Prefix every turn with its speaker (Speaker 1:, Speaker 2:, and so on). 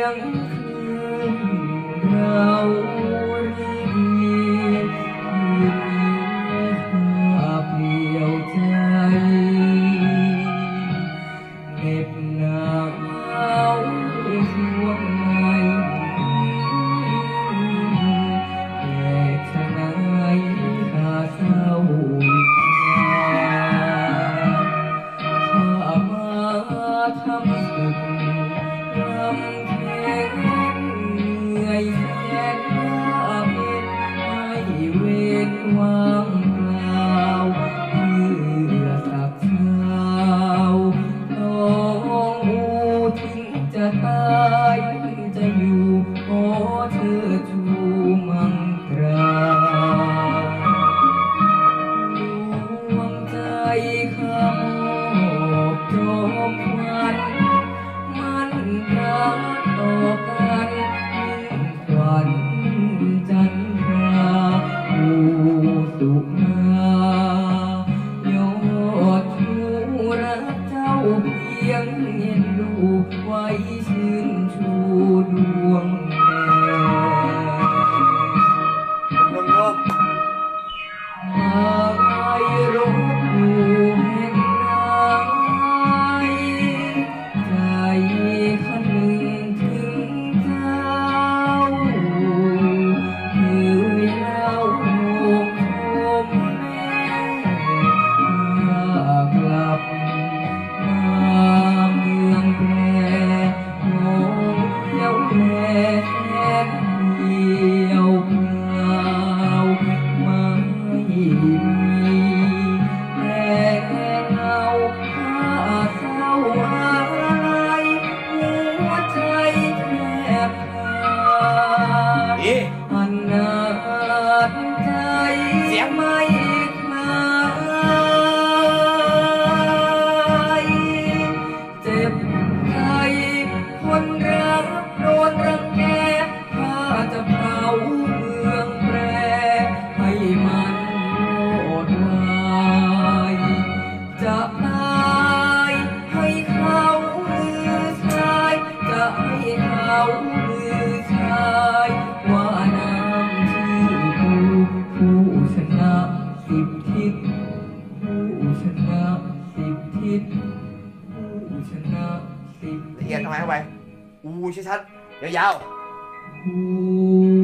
Speaker 1: ยังคืนเรารีบีคืนนี้ข้เพียวใจเด็บหนาวช่วงในแต่ทนายข้าเศร้าข้ามาทำศึก 我闭上眼，留花。you. เขาลือชายว่าน้ำที่กูผู้ชนะสิบทิศผู้ชนะสิบทิศผู้ชนะสิบเอียดทำไม
Speaker 2: เข้าไปอู้ชัดๆยาวๆ
Speaker 1: ผู้